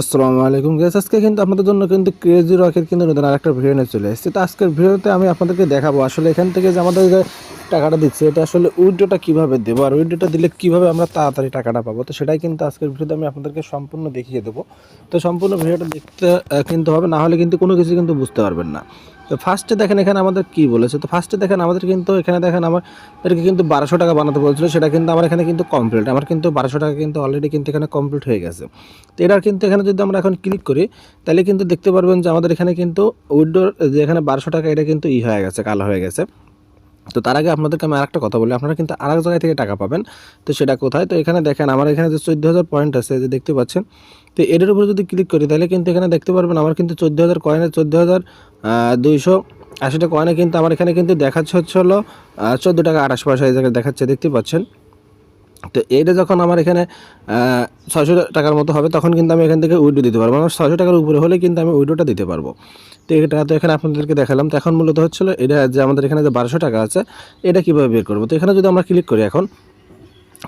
আসসালামু আলাইকুম গেস আজকে কিন্তু আপনাদের জন্য কিন্তু ক্রেজি রকের কিন্তু নতুন আরেকটা ভিডিও নিয়ে চলে এসেছে। তো আজকের ভিডিওতে আমি আপনাদেরকে দেখাবো আসলে এখান থেকে যে আমাদের টাকাটা দিচ্ছে, এটা আসলে উইড্রোটা কীভাবে দেবো আর উইড্রোটা দিলে কীভাবে আমরা তাড়াতাড়ি টাকাটা পাবো? তো সেটাই কিন্তু আজকের ভিডিওতে আমি আপনাদেরকে সম্পূর্ণ দেখিয়ে দেবো। তো সম্পূর্ণ ভিডিওটা দেখতে কিন্তু হবে না হলে কিন্তু কোনো কিছু কিন্তু বুঝতে পারবেন না। তো ফার্স্টে দেখেন এখানে আমাদের কি বলেছে? তো ফার্স্টে দেখেন আমাদের কিন্তু, এখানে দেখেন আমার এটাকে কিন্তু বারোশো টাকা বানাতে বলছিল, সেটা কিন্তু আমার এখানে কিন্তু কমপ্লিট আমার কিন্তু বারোশো টাকা কিন্তু অলরেডি কিন্তু এখানে কমপ্লিট হয়ে গেছে। তো এটার কিন্তু এখানে যদি আমরা এখন ক্লিক করি, তাহলে কিন্তু দেখতে পারবেন যে আমাদের এখানে কিন্তু উইডোর যে এখানে বারোশো টাকা, এটা কিন্তু ই হয়ে গেছে, কালো হয়ে গেছে। তো তার আগে আপনাদেরকে আমি আরেকটা কথা বলি। আপনারা কিন্তু আরেক জায়গায় থেকে টাকা পাবেন। তো সেটা কোথায়? তো এখানে দেখেন, আমার এখানে যে চোদ্দ হাজার পয়েন্ট আছে যে দেখতে পাচ্ছেন, তো এটার উপরে যদি ক্লিক করি, তাহলে কিন্তু এখানে দেখতে পারবেন আমার কিন্তু চোদ্দ হাজার কয়েনে চোদ্দ হাজার দুইশো আশিটা কয়েনে কিন্তু আমার এখানে কিন্তু দেখাচ্ছে হচ্ছে হলো চোদ্দ টাকা আঠাশ পয়সা এই জায়গায় দেখাচ্ছে, দেখতে পাচ্ছেন। তো এইটা যখন আমার এখানে ছয়শো টাকার মতো হবে, তখন কিন্তু আমি এখান থেকে উইডো দিতে পারব। আমার ছয়শো টাকার উপরে হলে কিন্তু আমি উইডোটা দিতে পারব। তো এটা তো এখানে আপনাদেরকে দেখালাম। তো এখন মূলত হচ্ছিল এটা যে আমাদের এখানে যে বারোশো টাকা আছে, এটা কীভাবে বের করব? তো এখানে যদি আমরা ক্লিক করি এখন,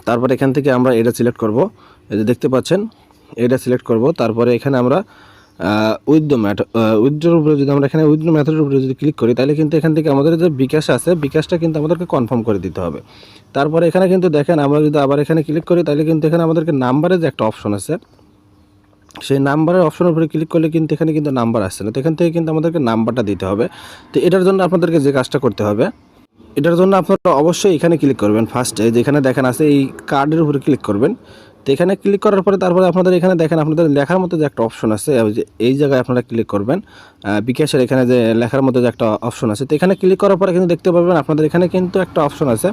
তারপর এখান থেকে আমরা এটা সিলেক্ট করব। এই যে দেখতে পাচ্ছেন, এটা সিলেক্ট করব। তারপরে এখানে আমরা উইথ ম্যাথ উইথড্রোর উপরে যদি আমরা এখানে উইথড্রো ম্যাথডের উপরে যদি ক্লিক করি, তাহলে কিন্তু এখান থেকে আমাদের যে বিকাশ আছে, বিকাশটা কিন্তু আমাদেরকে কনফার্ম করে দিতে হবে। তারপরে এখানে কিন্তু দেখেন, আমরা যদি আবার এখানে ক্লিক করি, তাহলে কিন্তু এখানে আমাদেরকে নাম্বারের যে একটা অপশন আছে, সেই নাম্বারের অপশনের উপরে ক্লিক করলে কিন্তু এখানে কিন্তু নাম্বার আসছে না। তো এখান থেকে কিন্তু আমাদেরকে নাম্বারটা দিতে হবে। তো এটার জন্য আপনাদেরকে যে কাজটা করতে হবে, এটার জন্য আপনারা অবশ্যই এখানে ক্লিক করবেন ফার্স্টে যেখানে দেখেন আছে, এই কার্ডের উপরে ক্লিক করবেন। তো এখানে ক্লিক করার পরে তারপরে আপনাদের এখানে দেখেন আপনাদের লেখার মতো যে একটা অপশন আছে, এই জায়গায় আপনারা ক্লিক করবেন। বিকাশের এখানে যে লেখার মতো যে একটা অপশন আছে, তো এখানে ক্লিক করার পরে কিন্তু দেখতে পাবেন আপনাদের এখানে কিন্তু একটা অপশন আছে।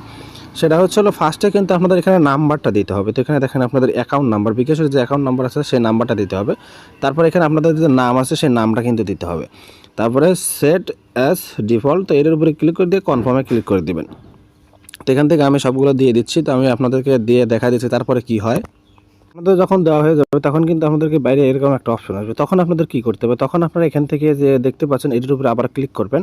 সেটা হচ্ছে হলো ফার্স্টে কিন্তু আপনাদের এখানে নাম্বারটা দিতে হবে। তো এখানে দেখেন আপনাদের অ্যাকাউন্ট নাম্বার বিকাশের যে অ্যাকাউন্ট নাম্বার আছে, সেই নাম্বারটা দিতে হবে। তারপরে এখানে আপনাদের যে নাম আছে, সেই নামটা কিন্তু দিতে হবে। তারপরে সেট অ্যাস ডিফল্ট তো এর উপরে ক্লিক করে দিয়ে কনফার্মে ক্লিক করে দিবেন। তো এখান থেকে আমি সবগুলো দিয়ে দিচ্ছি। তো আমি আপনাদেরকে দিয়ে দেখা দিচ্ছি, তারপরে কি হয়? আপনাদের যখন দেওয়া হয়ে যাবে, তখন কিন্তু আপনাদেরকে বাইরে এরকম একটা অপশন আসবে। তখন আপনাদের কি করতে হবে? তখন আপনারা এখান থেকে যে দেখতে পাচ্ছেন, এটির উপরে আবার ক্লিক করবেন।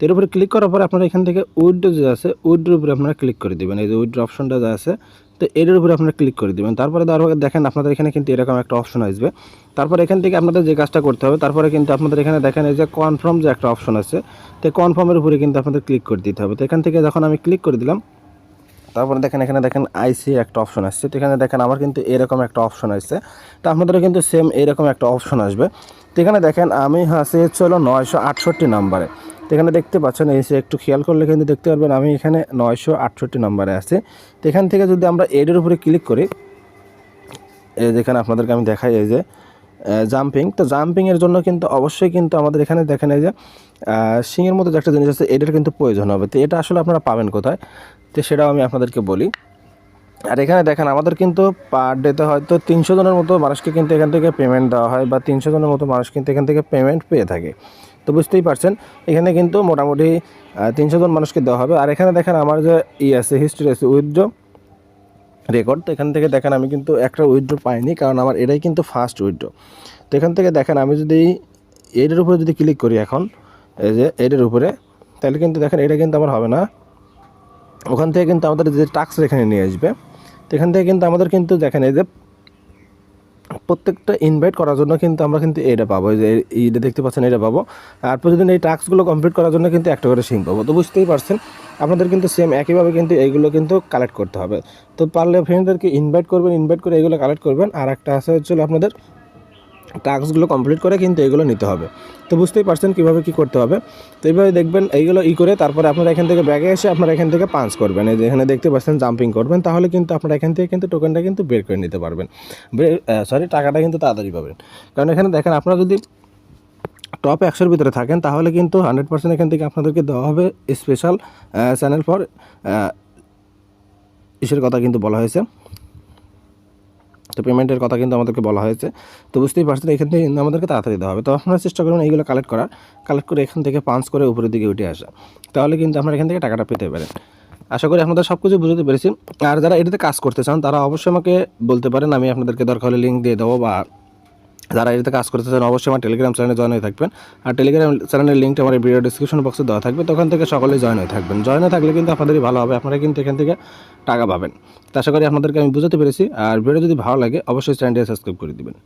এর উপরে ক্লিক করার পরে আপনারা এখান থেকে উইড্রো যে আছে উইড্রোর উপরে আপনারা ক্লিক করে দিবেন। এই যে উইড্রো অপশনটা যা আছে, তো এর উপরে আপনারা ক্লিক করে দিবেন। তারপরে তারপরে দেখেন, আপনাদের এখানে কিন্তু এরকম একটা অপশন আসবে। তারপর এখান থেকে আপনাদের যে কাজটা করতে হবে, তারপরে কিন্তু আপনাদের এখানে দেখেন, এই যে কনফার্ম যে একটা অপশন আছে, তো কনফার্মের উপরে কিন্তু আপনাদের ক্লিক করে দিতে হবে। তো এখান থেকে যখন আমি ক্লিক করে দিলাম তারপরে দেখেন, এখানে দেখেন আইসি একটা অপশন আসছে। তো এখানে দেখেন আমার কিন্তু এরকম একটা অপশন আসছে। তো আপনাদেরও কিন্তু সেম এরকম একটা অপশন আসবে। তো এখানে দেখেন, আমি হাসি হচ্ছে হলো নয়শো আটষট্টি নাম্বারে। তো এখানে দেখতে পাচ্ছেন যে একটু খেয়াল করলে কিন্তু দেখতে পারবেন, আমি এখানে নয়শো আটষট্টি নাম্বারে আছি। তো এখান থেকে যদি আমরা এডের উপরে ক্লিক করি, এই যেখানে আপনাদেরকে আমি দেখাই, এই যে জাম্পিং তো জাম্পিংয়ের জন্য কিন্তু অবশ্যই কিন্তু আমাদের এখানে দেখেন, এই যে সিংয়ের মতো একটা জিনিস আছে, এটার কিন্তু প্রয়োজন হবে। তো এটা আসলে আপনারা পাবেন কোথায়? তো সেটাও আমি আপনাদেরকে বলি। আর এখানে দেখেন, আমাদের কিন্তু পার ডেতে হয়তো তিনশো জনের মতো মানুষকে কিন্তু এখান থেকে পেমেন্ট দেওয়া হয় বা তিনশো জনের মতো মানুষ কিন্তু এখান থেকে পেমেন্ট পেয়ে থাকে। তো বুঝতেই পারছেন, এখানে কিন্তু মোটামুটি তিনশো জন মানুষকে দেওয়া হবে। আর এখানে দেখেন, আমার যে ই আছে হিস্ট্রি আছে উইথড্র রেকর্ড তো এখান থেকে দেখেন, আমি কিন্তু একটা উইথড্র পাইনি, কারণ আমার এটাই কিন্তু ফার্স্ট উইথড্র তো এখান থেকে দেখেন, আমি যদি এটার উপরে যদি ক্লিক করি এখন, এই যে এটার উপরে, তাহলে কিন্তু দেখেন, এটা কিন্তু আমার হবে না। ওখান থেকে কিন্তু আমাদের যে টাক্স এখানে নিয়ে আসবে, তো এখান থেকে কিন্তু আমাদের কিন্তু দেখেন এই যে প্রত্যেকটা ইনভাইট করার জন্য কিন্তু আমরা কিন্তু এটা পাবো যে এইটা দেখতে পাচ্ছেন, এটা পাবো। আর প্রতিদিন এই টাস্কগুলো কমপ্লিট করার জন্য কিন্তু একটা করে সিম পাবো। তো বুঝতেই পারছেন, আপনাদের কিন্তু সেম একইভাবে কিন্তু এইগুলো কিন্তু কালেক্ট করতে হবে। তো পারলে ফ্রেন্ডদেরকে ইনভাইট করবেন ইনভাইট করে এগুলো কালেক্ট করবেন। আর একটা আছে হচ্ছে আপনাদের টাস্কগুলো কমপ্লিট করে কিন্তু এগুলো নিতে হবে। তো বুঝতেই পারছেন কীভাবে কী করতে হবে। তো এইভাবে দেখবেন এইগুলো ই করে তারপরে আপনারা এখান থেকে ব্যাগে এসে আপনারা এখান থেকে পাঞ্চ করবেন। এই যে এখানে দেখতে পাচ্ছেন জাম্পিং করবেন, তাহলে কিন্তু আপনারা এখান থেকে কিন্তু টোকেনটা কিন্তু বের করে নিতে পারবেন। সরি টাকাটা কিন্তু তাড়াতাড়ি পাবেন। কারণ এখানে দেখেন আপনারা যদি টপ একশোর ভিতরে থাকেন, তাহলে কিন্তু হান্ড্রেড পার্সেন্ট এখান থেকে আপনাদেরকে দেওয়া হবে স্পেশাল চ্যানেল ফর ইসের কথা কিন্তু বলা হয়েছে। তো পেমেন্টের কথা কিন্তু আমাদেরকে বলা হয়েছে। তো বুঝতেই পারছেন, এখান থেকে কিন্তু আমাদেরকে তাড়াতাড়ি দেওয়া হবে। তো আপনারা চেষ্টা করুন এইগুলো কালেক্ট করার। কালেক্ট করে এখান থেকে পাঁচ করে উপরের দিকে উঠে আসা। তাহলে কিন্তু আপনারা এখান থেকে টাকাটা পেতে পারেন। আশা করি আপনাদের সব কিছু বুঝতে পেরেছি। আর যারা এটাতে কাজ করতে চান, তারা অবশ্যই আমাকে বলতে পারেন, আমি আপনাদেরকে দরকার হলে লিঙ্ক দিয়ে দেবো বা যারা এটাতে কাজ করতে চান, অবশ্যই আমার টেলিগ্রাম চ্যানেলে জয়েন হয়ে থাকবেন। আর টেলিগ্রাম চ্যানেলের লিঙ্কটা আমার ভিডিও ডিসক্রিপশন বক্সে দেওয়া থাকবে। তখন থেকে সকলেই জয়েন হয়ে থাকবেন। জয়েন হয়ে থাকলে কিন্তু আপনাদেরই ভালো হবে। আপনারা কিন্তু এখান থেকে টাকা পাবেন। তো আশা করি আপনাদেরকে আমি বুঝতে পেরেছি। আর ভিডিও যদি ভালো লাগে, অবশ্যই চ্যানেলটি সাবস্ক্রাইব করে দিবেন।